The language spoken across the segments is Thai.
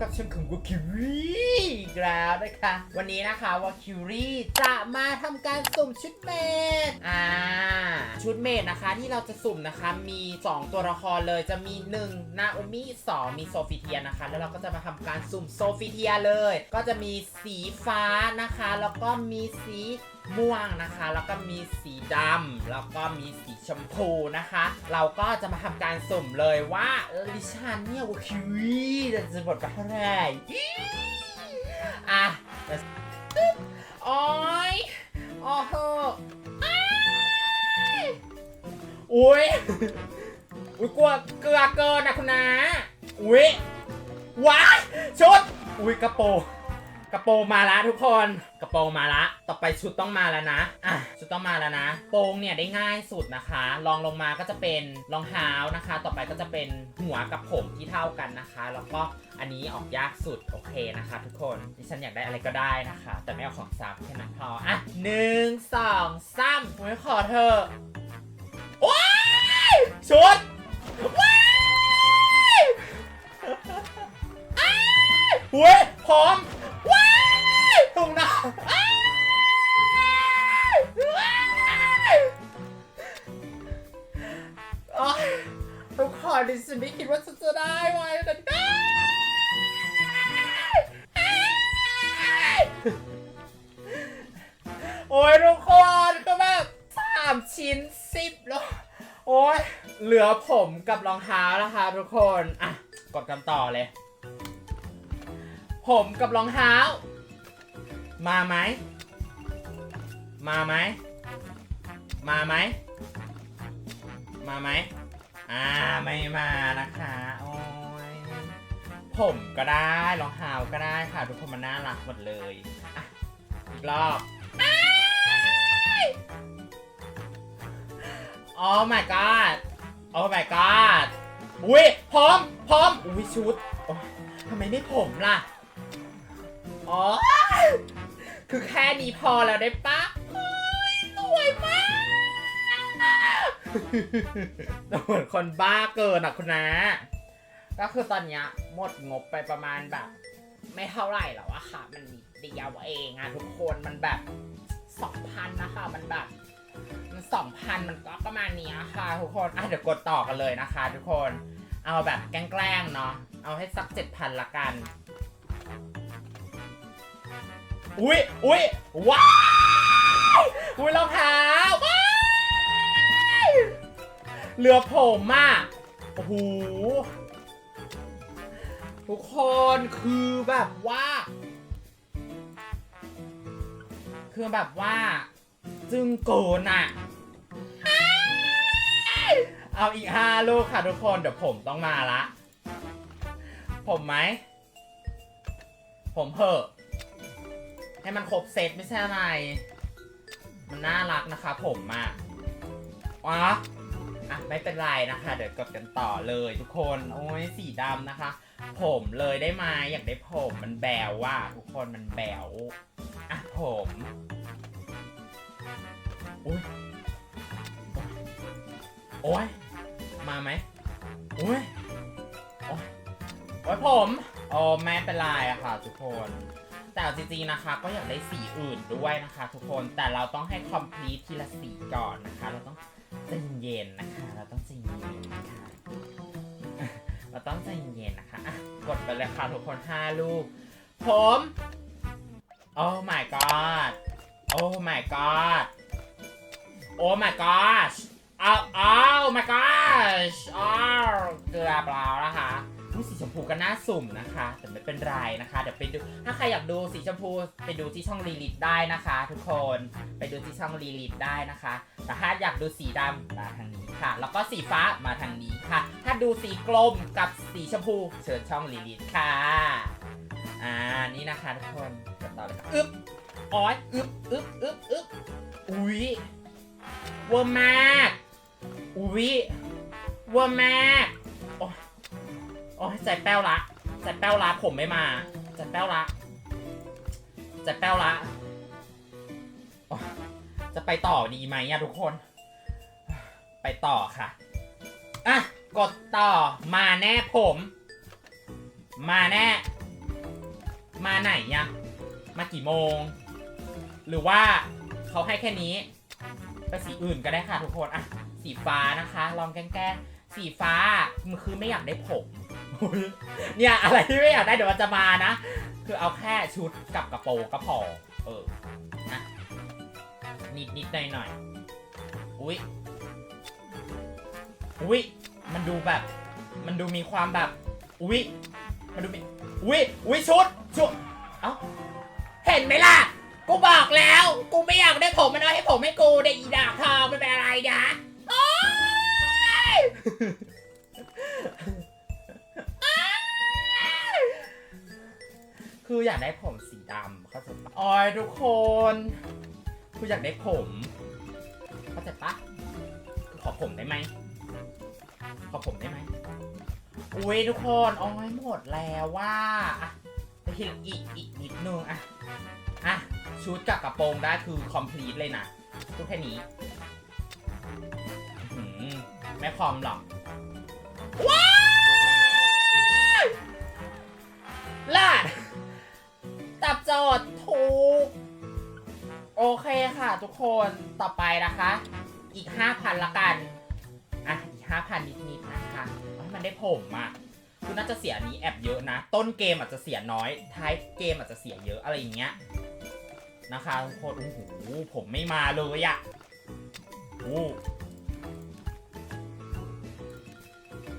กับช่องของวาคิรี่อีกแล้วนะคะ วันนี้นะคะวาคิรี่จะมาทำการสุ่มชุดเมดอ่า ชุดเมดนะคะที่เราจะสุ่มนะคะมี 2 ตัวละครเลยจะมี 1 นาโอมิ2มีโซฟิเทียนะคะ แล้วเราก็จะมาทำการสุ่มโซฟิเทียเลย ก็จะมีสีฟ้านะคะ แล้วก็มีสี ม่วงนะคะ แล้วก็มีสีดำแล้วก็มีสีชมพูนะคะ เราก็จะมาทำการสุ่มเลยว่าเออดิฉันเนี่ยวาคิรี่จะบทเท่าไหร่อี๋อะโอ้ยโอ้โหอ้ายอุ้ยอุ้ยกลัวเกลือเกินนะคุณนาอุ้ยว้าชุดอุ้ยกระโปรง กระโปรงมาละทุกคน กระโปรงมาละ ต่อไปชุดต้องมาแล้วนะอะชุดต้องมาแล้วนะ โปรงเนี่ยได้ง่ายสุดนะคะลองลงมาก็จะเป็นรองเท้านะคะ ต่อไปก็จะเป็นหัวกับผมที่เท่ากันนะคะ แล้วก็อันนี้ออกยากสุดโอเคนะคะ ทุกคนดิฉันอยากได้อะไรก็ได้นะคะ แต่ไม่เอาของซ้ำแค่นั้นพออะหนึ่งสองสามโอ้ยขอเธอะว้ยชุดว้ายอ้ายเฮ้ยพร้อม ทุกคนดิฉันไม่คิดว่าฉันจะได้ไว้แต่ได้โอ้ยทุกคนก็แบบสามชิ้นสิบแล้วโอ้ยเหลือผมกับรองเท้านะคะทุกคน อะ กดกันต่อเลย ผมกับรองเท้า มาไหม มาไหม มาไหม มาไหม อ่าไม่มานะคะ โอ้ยผมก็ได้รองเท้าก็ได้ค่ะ ทุกคนมันน่ารักหมดเลยอะอีกรอบโอ้ my god โอ้ my god อุ้ยพร้อมพร้อมอุ้ยชุดทำไมไม่ผมล่ะ อ๋อ คือแค่นี้พอแล้วได้ปะ เหมือนคนบ้าเกินอะคุณนะ ก็คือตอนเนี้ยหมดงบไปประมาณแบบ ไม่เท่าไหร่แล้วอะค่ะ มันนิดเดียวเองอะทุกคนมันแบบสองพันนะคะ มันแบบ มันสองพันมันก็ประมาณนี้ค่ะ ทุกคนอะเดี๋ยวกดต่อกันเลยนะคะ ทุกคน เอาแบบแกล้งๆเนาะ เอาให้สักเจ็ดพันละกัน อุ้ยอุ้ยว้าวอุ้ยรองเท้า เหลือผมอะโอ้โหทุกคนคือแบบว่า คือแบบว่า จึงโกนอะเอาอีกห้าลูกค่ะทุกคนเดี๋ยวผมต้องมาละ ผมไหม ผมเหอะให้มันครบเซตไม่ใช่อะไร มันน่ารักนะคะผมอะอ๋อ อะไม่เป็นไรนะคะ เดี๋ยวกดกันต่อเลยทุกคน โอ้ยสีดำนะคะ ผมเลยได้ไหมอยากได้ผมมันแบวว่ะทุกคนมันแบวอะผมอุ้ยโอ้ยมาไหมโอ้ยโอ้ยโอ้ยผมโอ้ไม่เป็นไรอะค่ะ ทุกคน แต่จริงๆนะคะ ก็อยากได้สีอื่นด้วยนะคะ ทุกคนแต่เราต้องให้ complete ทีละสีก่อนนะคะ เราต้อง ใจเย็นๆนะคะ เราต้องใจเย็นนะคะเราต้องใจเย็นๆนะคะอะกดไปเลยค่ะทุกคน5ลูก ผม โอ้ my god โอ้ my god โอ้ my gosh อ้าวอ้า my gosh อ้าวเกือบแล้วนะคะ พูก็น่าสุ่มนะคะ แต่ไม่เป็นไรนะคะ เดี๋ยวไปดูถ้าใครอยากดูสีชมพูไปดูที่ช่องรีลิทได้นะคะ ทุกคนไปดูที่ช่องรีลิทได้นะคะ แต่ถ้าอยากดูสีดำมาทางนี้ค่ะ แล้วก็สีฟ้ามาทางนี้ค่ะ ถ้าดูสีกลมกับสีชมพูเชิญช่องรีลิทค่ะอ่านี่นะคะทุกคนกดต่อเลยค่ะอึ๊บอ้อยอึ๊บอึ๊บอึ๊บอึ๊บอุ้ยเวอร์มากอุ้ยเวอร์มาก โอ้ยใจแป้วละใจแป้วละผมไม่มาใจแป้วละใจแป้วละจะไปต่อดีไหมอะทุกคน ไปต่อค่ะ อะ กดต่อมาแน่ผม มาแน่ มาไหนเนี่ยมากี่โมง หรือว่าเขาให้แค่นี้ ไปสีอื่นก็ได้ค่ะทุกคนอะสีฟ้านะคะ ลองแกล้งสีฟ้ามันคือไม่อยากได้ผม เนี่ยอะไรที่ไม่อยากได้เดี๋ยวมันจะมานะ คือเอาแค่ชุดกับกระโปรงก็พอ เออนะนิดนิดหน่อยหน่อยๆอุ้ยอุ้ยมันดูแบบ มันดูมีความแบบ อุ้ยมันดูมีอุ้ยอุ้ยชุดชุดเอ้าเห็นไหมล่ะ กูบอกแล้ว กูไม่อยากได้ผมมันเอาให้ผมให้กูได้อีดาบทองมันเป็นอะไรนะโอ๊ย คืออยากได้ผมสีดำเข้าใจปะออยทุกคน คืออยากได้ผม เข้าใจปะคือขอผมได้ไหมขอผมได้ไหมอุ้ยทุกคนออยหมดแล้วว่าอะไปทีละอีกอีกนิดนึงอะอะชุดกับกระโปรงได้คือ complete เลยนะพูดแค่นี้อื้อหือไม่พร้อมหรอกว้ายลาดตับโจทย์ถูก โอเคค่ะทุกคนต่อไปนะคะ อีก5,000ละกัน อะ อีก5,000นิดๆนะคะให้มันได้ผมอะคือน่าจะเสียนี้แอบเยอะนะ ต้นเกมอาจจะเสียน้อย ท้ายเกมอาจจะเสียเยอะอะไรอย่างเงี้ยนะคะทุกคนโอ้โหผมไม่มาเลยอะโอ้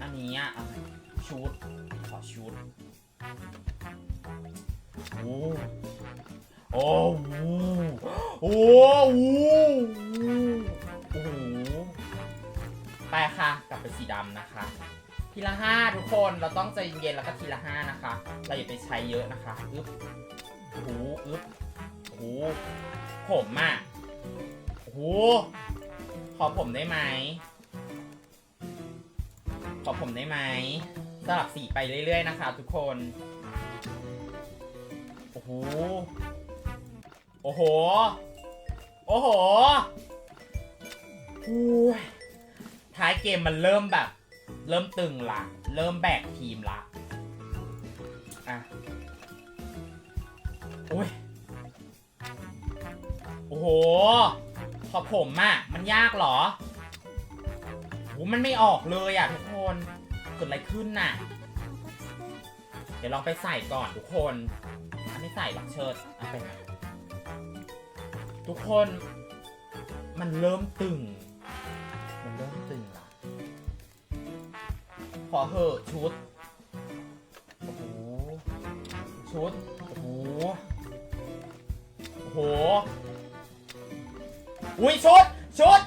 อันนี้อะชุดขอชุด โอ้โอ้โหโอ้โหโอ้โหไปค่ะ กลับไปสีดำนะคะ ทีละห้าทุกคนเราต้องใจเย็นๆแล้วก็ทีละห้านะคะ เราอย่าไปใช้เยอะนะคะอึ๊บโอ้โหอึ๊บโอ้โหผมอะโอ้โหขอผมได้ไหมขอผมได้ไหมสลับสีไปเรื่อยๆนะคะ ทุกคน หโอ้โห โอ้โหอุ้ยท้ายเกมมันเริ่มแบบ เริ่มตึงละ เริ่มแบกทีมละ อะอุ้ย โอ้โห พอผมอะมันยากเหรอโหมันไม่ออกเลยอะทุกคน เกิดอะไรขึ้นน่ะ เดี๋ยวลองไปใส่ก่อนทุกคนไม่ใส่หรอกเชิดเอาไปนะทุกคน มันเริ่มตึง มันเริ่มตึงละขอเหอะชุด โอ้โห ชุด โอ้โห โอ้โห อุ้ยชุด ชุด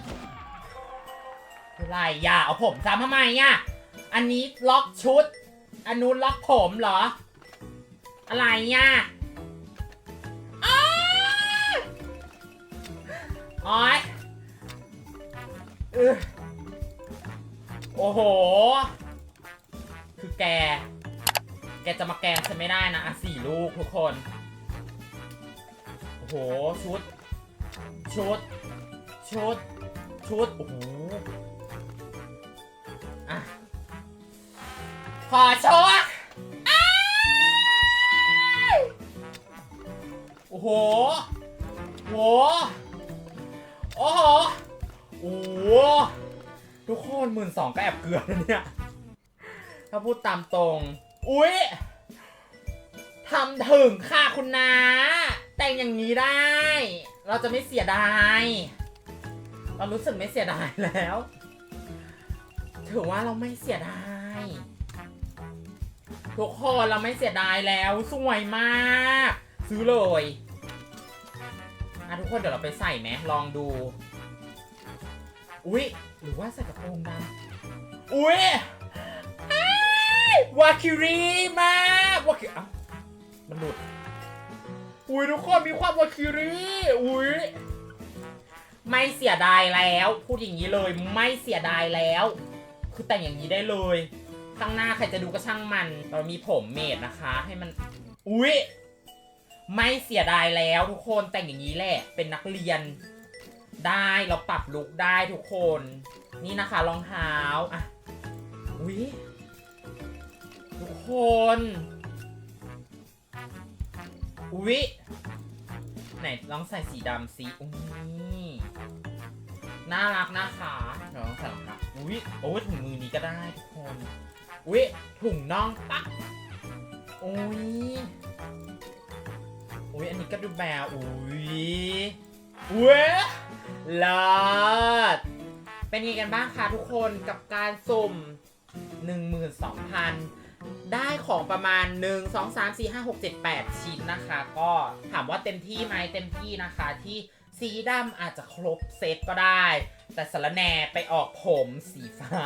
อะไรอย่าเอาผมจำทำไมอะอันนี้ล็อกชุด อันนู้นล็อกผมเหรอ อะไรเนี่ยอ้ยโอ้ยเอโอ้โห คือแก แกจะมาแกงฉันไม่ได้นะ อะสี่ลูกทุกคน โอ้โห ชุด ชุด ชุด ชุด โอ้โห ขอโชว์อ้ายโอ้โหโห โอ้โห โอ้โห ทุกคนหมื่นสองก็แอบเกลือแล้วเนี่ย ถ้าพูดตามตรง อุ๊ยทำถึงค่ะคุณนาแต่งอย่างนี้ได้ เราจะไม่เสียดาย เรารู้สึกไม่เสียดายแล้ว ถือว่าเราไม่เสียดาย ทุกคนเราไม่เสียดายแล้วสวยมาก ซื้อเลยอะทุกคนเดี๋ยวเราไปใส่ไหมลองดู อุ๊ย หรือว่าใส่กระโปรงดำอุ๊ยอ้ยวาคิรีมากวาคิอ้ามันหลุดอุ๊ยทุกคนมีความวาคิรีอุ๊ยไม่เสียดายแล้ว พูดอย่างนี้เลยไม่เสียดายแล้ว คือแต่งอย่างนี้ได้เลย ข้างหน้าใครจะดูก็ช่างมัน เรามีผมเมดนะคะ ให้มัน อุ๊ย ไม่เสียดายแล้วทุกคนแต่งอย่างนี้แหละ เป็นนักเรียน ได้เราปรับลุคได้ทุกคน นี่นะคะรองเท้าอะอุ๊ยทุกคนอุ๊ยไหนลองใส่สีดำสิอุ้ยน่ารักนะคะลองใส่รองเท้าอุ๊ยโอ้ยถุงมือนี้ก็ได้ทุกคน อุ๊ยถุงน่องปะอุ๊ยอุ๊ยอันนี้ก็ดูแบวอุ๊ยอุ๊ยลิศเป็นยังไงกันบ้างคะทุกคนกับการสุ่ม 12,000 ได้ของประมาณ 1 2 3 4 5 6 7 8 ชิ้นนะคะ ก็ถามว่าเต็มที่ไหมเต็มที่นะคะ ที่สีดำอาจจะครบเซตก็ได้ แต่สารแน่ไปออกผมสีฟ้า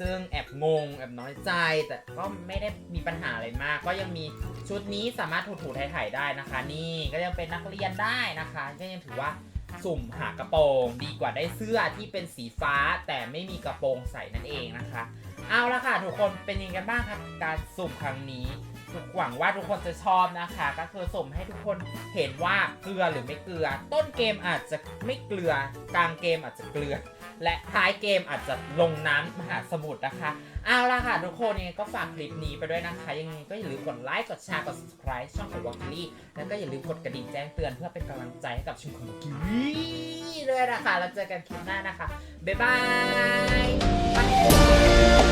ซึ่งแอบงงแอบน้อยใจ แต่ก็ไม่ได้มีปัญหาอะไรมาก ก็ยังมีชุดนี้สามารถถูๆไถ่ๆได้นะคะ นี่ก็ยังเป็นนักเรียนได้นะคะ ก็ยังถือว่าสุ่มหากระโปรงดีกว่าได้เสื้อที่เป็นสีฟ้าแต่ไม่มีกระโปรงใส่นั่นเองนะคะ เอาละค่ะทุกคนเป็นยังไงกันบ้างครับการสุ่มครั้งนี้ทุกหวังว่าทุกคนจะชอบนะคะ ก็คือสุ่มให้ทุกคนเห็นว่าเกลือหรือไม่เกลือ ต้นเกมอาจจะไม่เกลือกลางเกมอาจจะเกลือ และท้ายเกมอาจจะลงน้ำมหาสมุทรนะคะเอาละค่ะทุกคนยังไงก็ฝากคลิปนี้ไปด้วยนะคะ ยังไงก็อย่าลืมกดไลค์กดแชร์กด subscribe ช่องของวอลลี่แล้วก็อย่าลืมกดกระดิ่งแจ้งเตือนเพื่อเป็นกำลังใจให้กับชุมของกิวีด้วยนะคะแล้วเจอกันคลิปหน้านะคะบ๊ายบาย